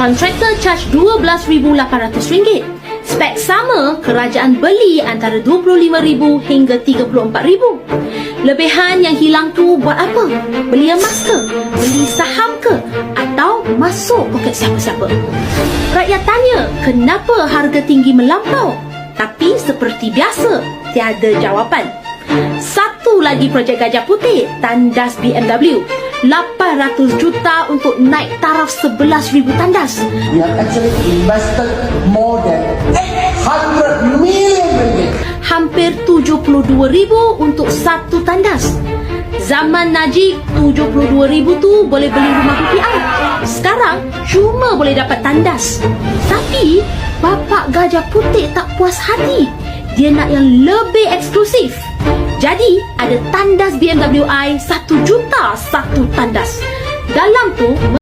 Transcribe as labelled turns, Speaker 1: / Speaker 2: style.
Speaker 1: Kontraktor charge RM12,800. Spek sama, kerajaan beli antara RM25,000 hingga RM34,000. Lebihan yang hilang tu buat apa? Beli emas ke? Beli saham ke? Atau masuk poket siapa-siapa? Rakyat tanya, kenapa harga tinggi melampau? Tapi seperti biasa, tiada jawapan. Satu lagi projek Gajah Putih, tandas BMW. 800 juta untuk naik taraf 11,000 tandas.
Speaker 2: We have actually invested more than 800 million ringgit.
Speaker 1: Hampir 72,000 untuk satu tandas. Zaman Najib, 72,000 tu boleh beli rumah PPR. Sekarang, cuma boleh dapat tandas. Tapi, Bapak Gajah Putih tak puas hati. Dia nak yang lebih eksklusif. Jadi, ada tandas BMW i 1 juta satu tandas. Dalam tu,